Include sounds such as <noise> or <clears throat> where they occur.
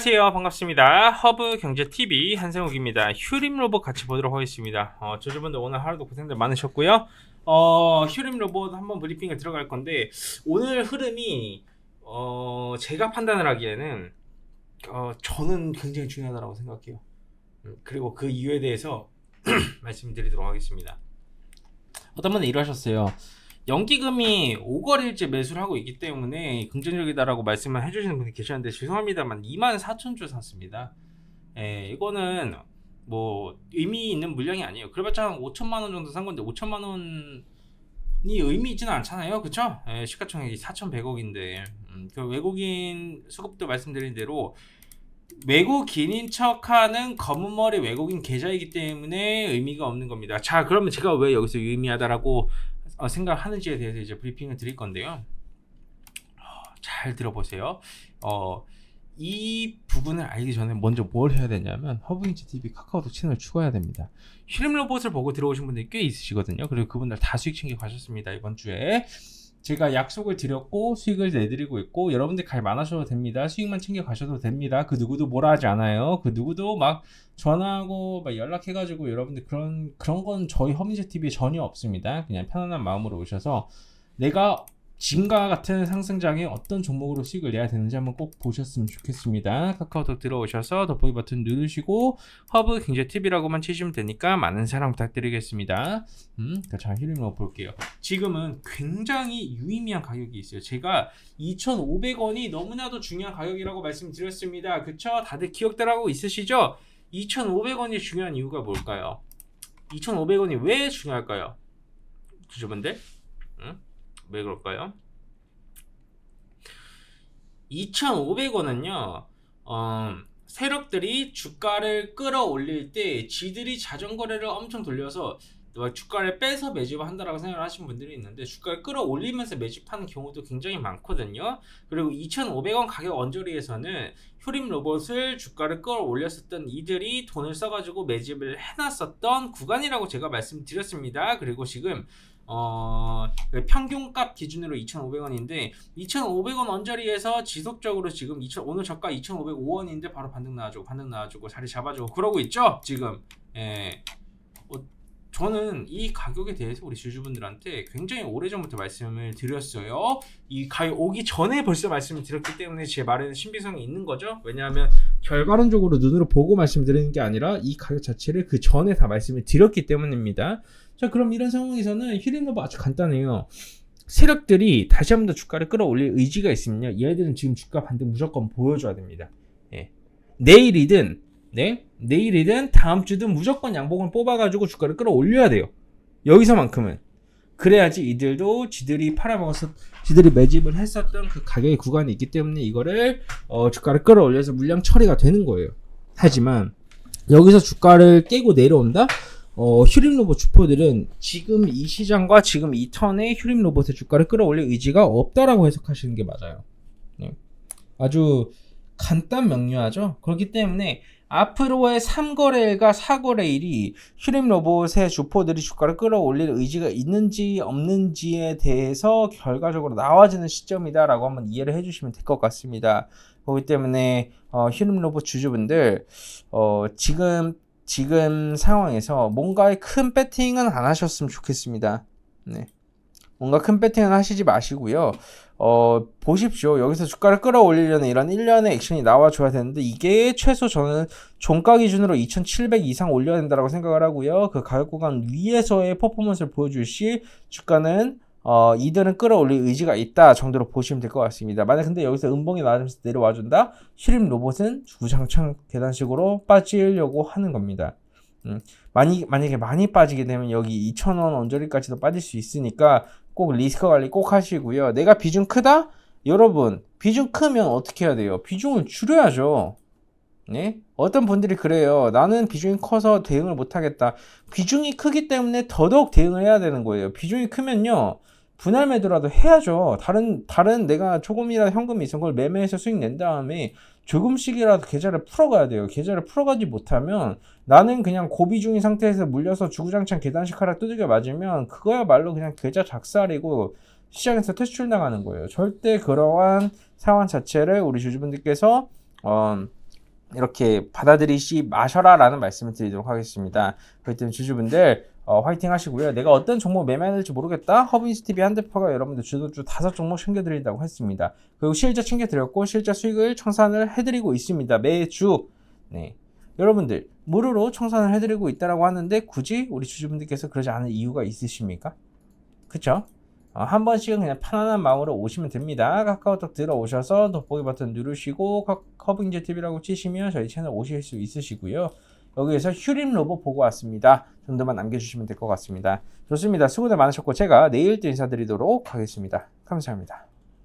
안녕하세요. 반갑습니다. 허브 경제 TV 한승욱입니다. 휴림 로봇 같이 보도록 하겠습니다. 어, 저주분들 오늘 하루도 고생들 많으셨고요. 어, 휴림 로봇 한번 브리핑을 들어갈 건데 오늘 흐름이 어, 제가 판단을 하기에는 어, 저는 굉장히 중요하다고 생각해요. 음, 그리고 그 이유에 대해서 <clears throat> 말씀드리도록 하겠습니다. 어떤 분은 이러셨어요. 연기금이 5거래일째 매수를 하고 있기 때문에 긍정적이다라고 말씀을 해주시는 분이 계셨는데 죄송합니다만 2만 4천 주 샀습니다. 예, 이거는 뭐 의미 있는 물량이 아니에요. 그래봤자 한 5천만 원 정도 산 건데 5천만 원이 의미 있지는 않잖아요, 그렇죠? 예, 시가총액이 4,100억인데 음, 그 외국인 수급도 말씀드린 대로 외국인인 척하는 검은 머리 외국인 계좌이기 때문에 의미가 없는 겁니다. 자, 그러면 제가 왜 여기서 유의미하다라고 어, 생각하는지에 대해서 이제 브리핑을 드릴 건데요. 어, 잘 들어보세요. 어, 이 부분을 알기 전에 먼저 뭘 해야 되냐면 허브인치 TV 카카오톡 채널 추가해야 됩니다. 휴림 로봇을 보고 들어오신 분들이 꽤 있으시거든요. 그리고 그분들 다 수익 챙겨 가셨습니다. 이번 주에 제가 약속을 드렸고 수익을 내드리고 있고 여러분들 갈 많으셔도 됩니다. 수익만 챙겨 가셔도 됩니다. 그 누구도 뭐라 하지 않아요. 그 누구도 막 전화하고 막 연락해가지고 여러분들 그런 그런 건 저희 허민재 TV에 전혀 없습니다. 그냥 편안한 마음으로 오셔서 내가 지금과 같은 상승장에 어떤 종목으로 수익을 내야 되는지 한번 꼭 보셨으면 좋겠습니다. 카카오톡 들어오셔서 더보기 버튼 누르시고 허브 경제 TV라고만 치시면 되니까 많은 사랑 부탁드리겠습니다. 음, 자 힐링 넣어 볼게요. 지금은 굉장히 유의미한 가격이 있어요. 제가 2,500원이 너무나도 중요한 가격이라고 말씀드렸습니다. 그쵸? 다들 기억들 하고 있으시죠? 2,500원이 중요한 이유가 뭘까요? 2,500원이 왜 중요할까요? 주주분들? 응? 왜 그럴까요? 2,500원은요, 어, 세력들이 주가를 끌어올릴 때 지들이 자전거래를 엄청 돌려서 주가를 빼서 매집을 한다라고 생각을 하시는 분들이 있는데 주가를 끌어올리면서 매집하는 경우도 굉장히 많거든요. 그리고 2,500원 가격 언저리에서는 효림 로봇을 주가를 끌어올렸었던 이들이 돈을 써가지고 매집을 해놨었던 구간이라고 제가 말씀드렸습니다. 그리고 지금 어, 평균값 기준으로 2,500원인데 2,500원 언저리에서 지속적으로 지금 2,000, 오늘 저가 2,505원인데 바로 반등 나와주고 반등 나와주고 자리 잡아주고 그러고 있죠 지금 예. 어, 저는 이 가격에 대해서 우리 주주분들한테 굉장히 오래전부터 말씀을 드렸어요. 이 가격 오기 전에 벌써 말씀을 드렸기 때문에 제 말에는 신빙성이 있는 거죠. 왜냐하면 결과론적으로 눈으로 보고 말씀드리는 게 아니라 이 가격 자체를 그 전에 다 말씀을 드렸기 때문입니다. 자, 그럼 이런 상황에서는 힐링러브 아주 간단해요. 세력들이 다시 한번 더 주가를 끌어올릴 의지가 있으면요. 얘들은 지금 주가 반등 무조건 보여줘야 됩니다. 예. 내일이든, 네? 내일이든 다음 주든 무조건 양봉을 뽑아가지고 주가를 끌어올려야 돼요. 여기서만큼은. 그래야지 이들도 지들이 팔아먹어서 지들이 매집을 했었던 그 가격의 구간이 있기 때문에 이거를 어, 주가를 끌어올려서 물량 처리가 되는 거예요. 하지만 여기서 주가를 깨고 내려온다? 어, 휴림 로봇 주포들은 지금 이 시장과 지금 이 턴에 휴림 로봇의 주가를 끌어올릴 의지가 없다라고 해석하시는 게 맞아요. 네. 아주 간단 명료하죠. 그렇기 때문에 앞으로의 3거래일과 4거래일이 휴림 로봇의 주포들이 주가를 끌어올릴 의지가 있는지 없는지에 대해서 결과적으로 나와지는 시점이다라고 한번 이해를 해주시면 될 것 같습니다. 그렇기 때문에 어, 휴림 로봇 주주분들 어, 지금 지금 상황에서 뭔가의 큰 배팅은 안 하셨으면 좋겠습니다. 네. 뭔가 큰 배팅은 하시지 마시고요. 어, 보십시오. 여기서 주가를 끌어올리려는 이런 일련의 액션이 나와줘야 되는데, 이게 최소 저는 종가 기준으로 2,700 이상 올려야 된다고 생각을 하고요. 그 가격 구간 위에서의 퍼포먼스를 보여줄 시, 주가는 어, 이들은 끌어올릴 의지가 있다 정도로 보시면 될 것 같습니다. 만약 근데 여기서 음봉이 나와주면서 내려와준다? 슈림 로봇은 주장창 계단식으로 빠지려고 하는 겁니다. 음, 많이, 만약에 많이 빠지게 되면 여기 2,000원 언저리까지도 빠질 수 있으니까 꼭 리스크 관리 꼭 하시고요. 내가 비중 크다? 여러분, 비중 크면 어떻게 해야 돼요? 비중을 줄여야죠. 네? 어떤 분들이 그래요. 나는 비중이 커서 대응을 못하겠다. 비중이 크기 때문에 더더욱 대응을 해야 되는 거예요. 비중이 크면요. 분할 매도라도 해야죠. 다른, 다른 내가 조금이라도 현금이 있은 걸 매매해서 수익 낸 다음에 조금씩이라도 계좌를 풀어가야 돼요. 계좌를 풀어가지 못하면 나는 그냥 고비 중인 상태에서 물려서 주구장창 계단식 하락 두들겨 맞으면 그거야말로 그냥 계좌 작살이고 시장에서 퇴출 나가는 거예요. 절대 그러한 상황 자체를 우리 주주분들께서 어, 이렇게 받아들이시 마셔라라는 말씀을 드리도록 하겠습니다. 그렇기 때문에 주주분들 어, 화이팅 하시고요. 내가 어떤 종목 매매해야 될지 모르겠다. 허브인스 TV 한 대표가 여러분들 주도주 다섯 종목 챙겨드린다고 했습니다. 그리고 실적 챙겨드렸고 실적 수익을 청산을 해드리고 있습니다. 매주 네. 여러분들 무료로 청산을 해드리고 있다라고 하는데 굳이 우리 주주분들께서 그러지 않을 이유가 있으십니까? 그쵸? 어, 한 번씩은 그냥 편안한 마음으로 오시면 됩니다. 카카오톡 들어오셔서 돋보기 버튼 누르시고 커- 커빙제 TV라고 치시면 저희 채널 오실 수 있으시고요. 여기에서 휴림 로봇 보고 왔습니다. 정도만 남겨주시면 될 것 같습니다. 좋습니다. 수고들 많으셨고 제가 내일 또 인사드리도록 하겠습니다. 감사합니다.